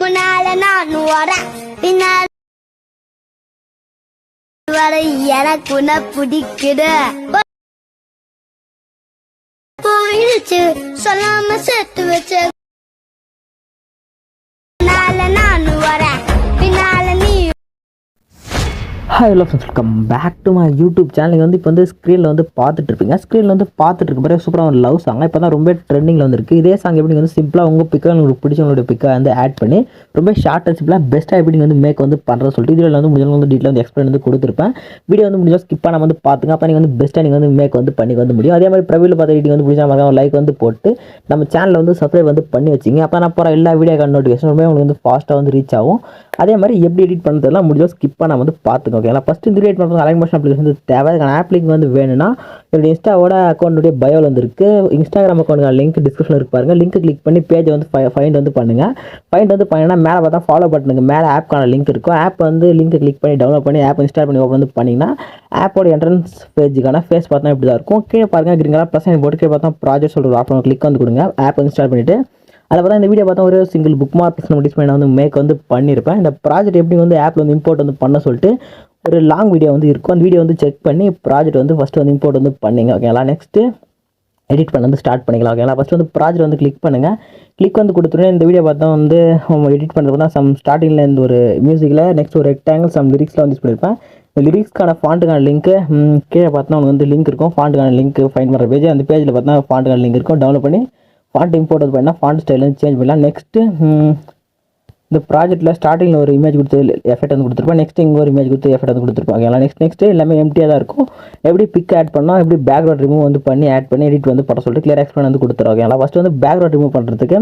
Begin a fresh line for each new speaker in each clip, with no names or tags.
முன்னால நான் வரேன் பின்னால் வர எனக்கு உன்னை பிடிக்குது போயிடுச்சு சொல்லாம சேர்த்து வச்ச
hi hello friends welcome back to my YouTube சேனலுக்கு வந்து இப்போ வந்து ஸ்க்ரீனில் வந்து பார்த்துட்டு இருப்பீங்க ஸ்க்ரீனில் வந்து பார்த்துட்டு இருக்க பிறகு சூப்பராக ஒரு லவ் சாங் இப்போ தான் ரொம்ப ட்ரெண்டிங்கில் வந்துருக்கு. இதே சாங் எப்படி வந்து சிம்பிளாக உங்கள் பிக்கை உங்களுக்கு பிடிச்சவங்களுடைய பிக்கை வந்து ஆட் பண்ணி ரொம்ப ஷார்ட் அண்ட் சிம்பிளாக பெஸ்ட்டாக எப்படி வந்து மேக் வந்து பண்ணுறது சொல்லிட்டு இதில் வந்து முடிஞ்சவங்க வந்து டீட்டெயில் வந்து எக்ஸ்பிளைன் வந்து கொடுத்துருப்பேன். வீடியோ வந்து முடிஞ்சால் ஸ்கிப் பண்ணாம வந்து பார்த்துங்க. அப்போ நீங்கள் வந்து பெஸ்ட்டாக நீங்கள் வந்து மேக் வந்து பண்ணி வந்து முடியும். அதே மாதிரி ப்ரவியில் பார்த்து எடிட்டிங் வந்து பிடிச்சா மாதிரி லைக் வந்து போட்டு நம்ம சேனலில் வந்து சப்ஸ்கிரைப் வந்து பண்ணி வச்சிங்க. அப்போ நான் போகிற எல்லா வீடியோ நோட்டிஃபிகேஷனுமே உங்களுக்கு வந்து ஃபாஸ்ட்டாக வந்து ரீச் ஆகும். அதே மாதிரி எப்படி எடிட் பண்ணுறதுலாம் முடிஞ்சால் ஸ்கிப் பண்ணாம வந்து பார்த்துக்கோங்க ஓகேங்களா ஃபஸ்ட் இந்த எடிட் பண்ணுறது அலைன் மோஷன் அப்ளிகேஷன் வந்து தேவை. அதுக்கான ஆப் லிங்க் வந்து வேணும்னா என்னுடைய இன்ஸ்டாவோட அக்கௌண்ட்டுடைய பயோவில் வந்துருக்கு இருக்குது இன்ஸ்டாகிராம் அக்கௌண்ட் லிங்க் டிஸ்கிரிப்ஷனில் இருக்கு பாருங்கள் லிங்க் கிளிக் பண்ணி பேஜை வந்து ஃபைண்ட் வந்து பண்ணுங்கள் ஃபைண்ட் வந்து பண்ணினா மேலே பார்த்தா ஃபாலோ பட்டனுக்கு மேலே ஆப்க்கான லிங்க் இருக்கும். ஆப் வந்து லிங்க் கிளிக் பண்ணி டவுன்லோட் பண்ணி ஆப் இன்ஸ்டால் பண்ணி ஓப்பன் வந்து பண்ணிங்கன்னா ஆப்போட என்ட்ரன்ஸ் பேஜுக்கான ஃபேஸ் பார்த்தா இப்படி தான் இருக்கும். கீழே பாருங்க கிரீங்களா ப்ளஸ் போட்டு கீழே பார்த்தா ப்ராஜெக்ட் சொல்கிற ஆப்ஷன் கிளிக் வந்து கொடுங்க. ஆப் இன்ஸ்டால் பண்ணிவிட்டு அதில் பார்த்தா இந்த வீடியோ பார்த்தா ஒரு சிங்கிள் புக் மார்க் நம்ம வந்து மேக் வந்து பண்ணியிருப்பேன் இந்த ப்ராஜெக்ட் எப்படி வந்து ஆப்பில் வந்து இம்போர்ட் வந்து பண்ண சொல்லிட்டு ஒரு லாங் வீடியோ வந்து இருக்கும். அந்த வீடியோ வந்து செக் பண்ணி ப்ராஜெக்ட் வந்து ஃபஸ்ட்டு வந்து இம்போர்ட் வந்து பண்ணிங்க. ஓகேங்களா நெக்ஸ்ட்டு எடிட் பண்ண வந்து ஸ்டார்ட் பண்ணிக்கலாம். ஓகேங்களா ஃபஸ்ட் வந்து ப்ராஜெக்ட் வந்து கிளிக் பண்ணுங்கள் கிளிக் வந்து கொடுத்துருந்தேன் இந்த வீடியோ பார்த்தா வந்து எடிட் பண்ணுறது தான் சம் ஸ்டார்டிங்கில் இந்த ஒரு மியூசிக்கில் நெக்ஸ்ட் ஒரு ரெக்டாங்கிள் சம் லிரிக்ஸில் வந்து யூஸ் பண்ணியிருப்பேன் இந்த லிரிக்ஸ்க்கான ஃபாண்ட்டுக்கான லிங்க்கு கீழே பார்த்தா உங்களுக்கு வந்து லிங்க் இருக்கும். ஃபாண்ட்டுக்கான லிங்க் ஃபைன் பண்ணுற பேஜ் அந்த பேஜில் பார்த்தா ஃபாண்ட்டுக்கான லிங்க் இருக்கும். டவுன்லோட் பண்ணி ஃபாண்ட் இம்போர்ட் பண்ணால் ஃபாண்ட் ஸ்டைல் வந்து சேஞ்ச் பண்ணலாம். நெக்ஸ்ட்டு இந்த ப்ராஜெக்ட்டில் ஸ்டார்டிங்கில் ஒரு இமேஜ் கொடுத்து எஃபெக்ட் வந்து கொடுத்துருப்பேன் நெக்ஸ்ட் இங்கே ஒரு இமேஜ் கொடுத்து எஃபெக்ட் வந்து கொடுத்துருப்பாங்க ஓகேங்களா? நெக்ஸ்ட் நெக்ஸ்ட் எல்லாமே எம்டியாக தான் இருக்கும். எப்படி பிக் ஆட் பண்ணால் எப்படி பேக்ரவுண்ட் ரிமூவ் வந்து பண்ணி ஆட் பண்ணி எடிட் வந்து பண்ண சொல்லிட்டு கிளியர் எக்ஸ்பிளைன் வந்து கொடுத்துருவாங்க ஓகேங்களா? ஃபஸ்ட்டு வந்து பேக்ரவுண்ட் ரிமூவ் பண்ணுறதுக்கு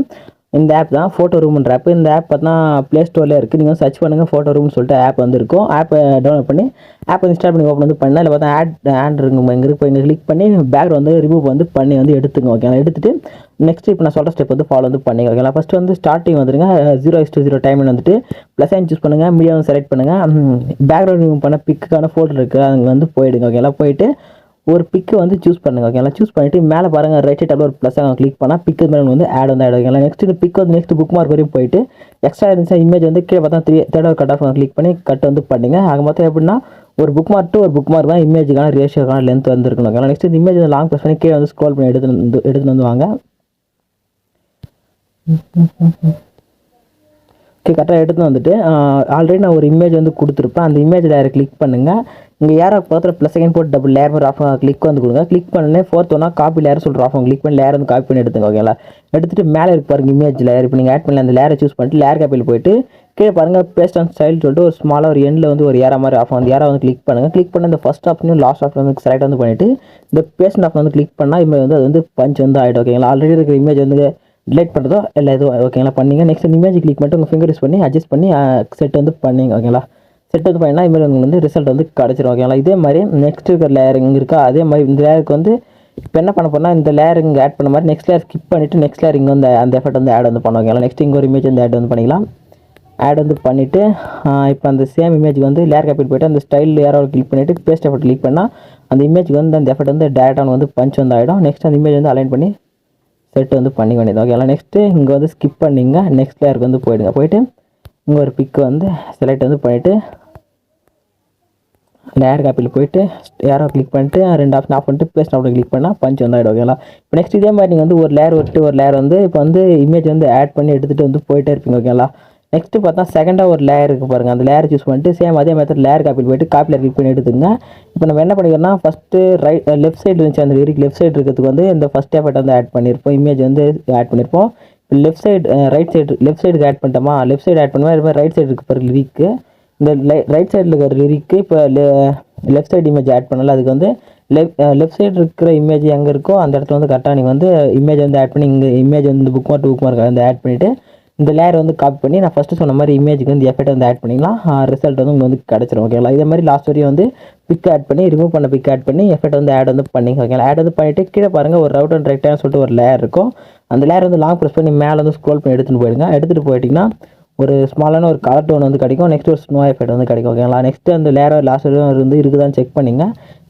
இந்த ஆப் தான் ஃபோட்டோ ரூம்ன்ற ஆப் இந்த ஆப் பார்த்தா ப்ளே ஸ்டோரில் இருக்குது நீங்கள் சர்ச் பண்ணுங்கள் ஃபோட்டோ ரூம்னு சொல்லிட்டு ஆப் வந்துருக்கும். ஆப்பை டவுன்லோட் பண்ணி ஆப் இன்ஸ்டால் பண்ணி ஓப்பன் வந்து பண்ணால் இல்லை பார்த்தா ஆட் ஆண்ட் இருக்குங்க இங்கே இங்கே கிளிக் பண்ணி பேக் வந்து ரிமூவ் வந்து பண்ணி வந்து எடுத்துங்க ஓகேங்களா எடுத்துட்டு நெக்ஸ்ட் இப்போ நான் சொல்கிற ஸ்டெப் வந்து ஃபாலோ வந்து பண்ணிங்க ஓகேங்களா ஃபஸ்ட்டு வந்து ஸ்டார்டிங் வந்துருங்க. Zero S two zero time வந்துட்டு ப்ளஸ் சைன் சூஸ் பண்ணுங்கள் மீடியம் செலக்ட் பண்ணுங்கள் பேக்ரவுண்ட் ரிமூவ் பண்ண பிக்குக்கான ஃபோட்டோ இருக்குது அங்கே வந்து போயிடுங்க ஓகேங்களா போயிட்டு ஒரு பிக்கு வந்து சூஸ் பண்ணுங்க ஓகேங்களா சூஸ் பண்ணிட்டு மேலே பாருங்க ரைட் சைடில் ஒரு ப்ளஸ் அங்கே கிளிக் பண்ணால் பிக்கு மேலே வந்து ஆட் வந்து ஆட் ஓகேங்களா நெக்ஸ்ட் இந்த பிக் வந்து நெக்ஸ்ட் புக் மார்க் வரையும் போயிட்டு எக்ஸ்ட்ரா இருந்துச்சு இமேஜ் வந்து கீழே பார்த்தா த்ரீ தேர்ட் ஒரு கட் ஆஃப் கிளிக் பண்ணி கட் வந்து பண்ணுங்க. ஆக மொத்தம் எப்படின்னா ஒரு புக் மார்க் டு ஒரு புக் மார்க் தான் இமேஜுக்கான ரேஷியோக்கான லென்த் வந்துருக்கணும் ஓகேங்களா நெக்ஸ்ட் இந்த இமேஜ் வந்து லாங் ப்ரெஸ் பண்ணி கீழே வந்து ஸ்க்ரோல் பண்ணி எடுத்து வந்து எடுத்துட்டு வந்து வாங்க. கரெக்டாக எடுத்து வந்துட்டு ஆல்ரெடி நான் ஒரு இமேஜ் வந்து கொடுத்துருப்பேன். அந்த இமேஜ் லேயரை கிளிக் பண்ணுங்கள் இங்கே யாரோ பக்கத்தில் ப்ளஸ் செகண்ட் போட்டு டபுள் லேயர் மாதிரி ஆஃப் கிளிக் வந்து கொடுங்க. கிளிக் பண்ணே ஃபோர்த் ஒன்றா காப்பி லேயர் சொல்கிற ஆஃப் கிளிக் பண்ணி லேயர் வந்து காப்பி பண்ணி எடுத்துங்க ஓகேங்களா எடுத்துட்டு மேலே இருக்கு பாருங்கள் இமேஜ் லேயர் இப்போ நீங்கள் ஆட் பண்ணி அந்த லேயரை சூஸ் பண்ணிட்டு லேயர் காப்பியில் போயிட்டு கீழே பாருங்கள் பேஸ்ட் அண்ட் ஸ்டைல் சொல்லிட்டு ஒரு ஸ்மாலாக ஒரு எண்டில் வந்து ஒரு ஏரா மாதிரி ஆஃப் அந்த ஏரா வந்து கிளிக் பண்ணுங்கள் கிளிக் பண்ண இந்த ஃபஸ்ட் ஆப்ஷனும் லாஸ்ட் ஆப்ஷன் வந்து செலக்ட் வந்து பண்ணிவிட்டு இந்த பேஸ்ட் ஆஃப் வந்து கிளிக் பண்ணால் இமேஜ் வந்து அது வந்து பஞ்ச் வந்து ஆகிடும் ஓகேங்களா ஆல்ரெடி இருக்கிற இமேஜ் வந்து டிலைட் பண்ணுறதோ இல்லை எதுவும் ஓகேங்களா பண்ணீங்க. நெக்ஸ்ட் இமேஜ் கிளிக் மட்டும் உங்கள் ஃபிங்கர் யூஸ் பண்ணி அட்ஜஸ்ட் பண்ணி செட் வந்து பண்ணிங்க ஓகேங்களா செட் வந்து பண்ணினா இமேஜ் உங்களுக்கு வந்து ரிசல்ட் வந்து கிடச்சிரும் ஓகேங்களா இதே மாதிரி நெக்ஸ்ட் இருக்கிற லேயர் இங்கே இருக்கா? அதே மாதிரி இந்த லேயருக்கு வந்து இப்போ என்ன பண்ண போனால் இந்த லேயர் இங்கே ஆட் பண்ண மாதிரி நெக்ஸ்ட் லேயர் ஸ்கிப் பண்ணிவிட்டு நெக்ஸ்ட் லேயர் இங்கே வந்து அந்த எஃபெக்ட் வந்து ஆட் வந்து பண்ண ஓகேங்களா நெக்ஸ்ட் இங்கே ஒரு இமேஜ் வந்து ஆட் வந்து பண்ணிக்கலாம். ஆட் வந்து பண்ணிவிட்டு இப்போ அந்த சேம் இமேஜ் வந்து லேயர் காப்பி போயிட்டு அந்த ஸ்டைல் யாராவது கிளிக் பண்ணிவிட்டு பேஸ்ட் எஃபெக்ட் கிளிக் பண்ணால் அந்த இமேஜ் வந்து அந்த எஃபெக்ட் வந்து டேரக்டாக வந்து பஞ்ச் வந்து ஆகிடும் நெக்ஸ்ட் அந்த இமேஜ் வந்து அலைன் பண்ணி செட் வந்து பண்ணி வேண்டியது. ஓகேங்களா நெக்ஸ்ட்டு இங்கே வந்து ஸ்கிப் பண்ணிங்க. நெக்ஸ்ட் லேயருக்கு வந்து போயிடுங்க. போயிட்டு இங்கே ஒரு பிக் வந்து செலக்ட் வந்து பண்ணிவிட்டு லேயர் காப்பியில் போயிட்டு ஏரோ கிளிக் பண்ணிட்டு ரெண்டு ஆப்ஷன் ஆஃப் பண்ணிட்டு பேஸ்ட் ஆப்ஷன் கிளிக் பண்ணால் பஞ்ச் வந்து ஆகிடும் ஓகேங்களா இப்போ நெக்ஸ்ட் இதே மாதிரி நீங்கள் வந்து ஒரு லேயர் விட்டு ஒரு லேயர் வந்து இப்போ வந்து இமேஜ் வந்து ஆட் பண்ணி எடுத்துகிட்டு வந்து போயிட்டே இருப்பீங்க. ஓகேங்களா நெக்ஸ்ட்டு பார்த்தா செகண்டாக ஒரு லேயர் இருக்குது பாருங்கள் அந்த லேயர் சூஸ் பண்ணிட்டு சேம் அதே மாதிரி லேயர் காப்பியில் போயிட்டு காப்பியில் கிளிக் பண்ணி எடுத்துங்க இப்போ நம்ம என்ன பண்ணிக்கிறோம்னா ஃபஸ்ட்டு ரைட் லெஃப்ட் சைடு இருந்துச்சு. அந்த லிரிக் லெஃப்ட் சைடு இருக்கிறதுக்கு வந்து இந்த ஃபஸ்ட் எஃபர்ட் வந்து ஆட் பண்ணியிருப்போம் இமேஜ் வந்து ஆட் பண்ணியிருப்போம் இப்போ left side right side left சைடுக்கு ஆட் பண்ணிட்டோமா? லெஃப்ட் சைடு ஆட் பண்ணுவோம் இது மாதிரி ரைட் சைடு இருக்கு பாரு லிரிக்கு இந்த ரைட் சைடில் இருக்கிற லிரிக்கு இப்போ லெஃப்ட் சைடு இமேஜ் ஆட் பண்ணல. அதுக்கு வந்து லெஃப்ட் லெஃப்ட் சைடு இருக்கிற இமேஜ் எங்கே இருக்கோ அந்த இடத்துல வந்து கரெக்டாக நீங்கள் வந்து இமேஜ் வந்து ஆட் பண்ணி இங்கே இமேஜ் வந்து புக் மார்க் புக் மார்க் வந்து ஆட் பண்ணிவிட்டு இந்த லேயர் வந்து காப்பி பண்ணி நான் ஃபஸ்ட்டு சொன்ன மாதிரி இமேஜுக்கு வந்து எஃபெக்ட் வந்து ஆட் பண்ணிக்கலாம். ரிசல்ட் வந்து உங்களுக்கு வந்து கிடச்சிரும் ஓகேங்களா இதே மாதிரி லாஸ்ட் வரையும் வந்து பிக் ஆட் பண்ணி ரிமூவ் பண்ண பிக் ஆட் பண்ணி எஃபெக்ட் வந்து ஆட் வந்து பண்ணிங்க ஓகேங்களா ஆட் வந்து பண்ணிவிட்டு கீழே பாருங்கள் ஒரு ரவுட் அண்ட் ரைட்டாக சொல்லிட்டு ஒரு லேயர் இருக்கும். அந்த லேயர் வந்து லாங் ப்ரெஸ் பண்ணி மேலே வந்து ஸ்க்ரோல் பண்ணி எடுத்துகிட்டு போயிடுங்க. எடுத்துகிட்டு போயிட்டிங்கன்னா ஒரு ஸ்மாலான ஒரு கலர் டோன் வந்து கிடைக்கும். நெக்ஸ்ட் ஒரு ஸ்னோ எஃபெக்ட் வந்து கிடைக்கும் ஓகேங்களா நெக்ஸ்ட் அந்த லேயர் லாஸ்ட் இருந்து இருக்குதான்னு செக் பண்ணிங்க.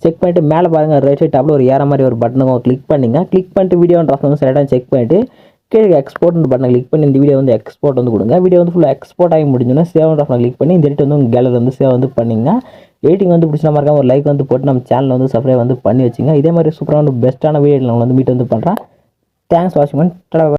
செக் பண்ணிட்டு மேலே பாருங்கள் ரைட் சைட் டாப்பில் ஒரு ஏற மாதிரி ஒரு பட்டனை கிளிக் பண்ணிங்க. கிளிக் பண்ணிட்டு வீடியோன்ற வந்து செலக்டாக செக் பண்ணிட்டு கீழே எக்ஸ்போர்ட் பண்ண கிளிக் பண்ணி இந்த வீடியோ வந்து எக்ஸ்போர்ட் வந்து கொடுங்க. வீடியோ வந்து ஃபுல்லாக எக்ஸ்போர்ட் ஆகி முடிஞ்சோன்னா சேவ் ஆப்ஷனை கிளிக் பண்ணி இந்த எடிட் வந்து உங்கள் கேலரி வந்து சேவ் வந்து பண்ணிங்க எடிட்டிங் வந்து பிடிச்ச மாதிரி ஒரு லைக் வந்து போட்டு நம்ம சேனல் வந்து சப்ஸ்கிரைப் வந்து பண்ணி வச்சுங்க. இதே மாதிரி சூப்பரான பெஸ்ட்டான வீடியோ நான் வந்து மீட் வந்து பண்ணுறேன் தேங்க்ஸ் வாட்சிங்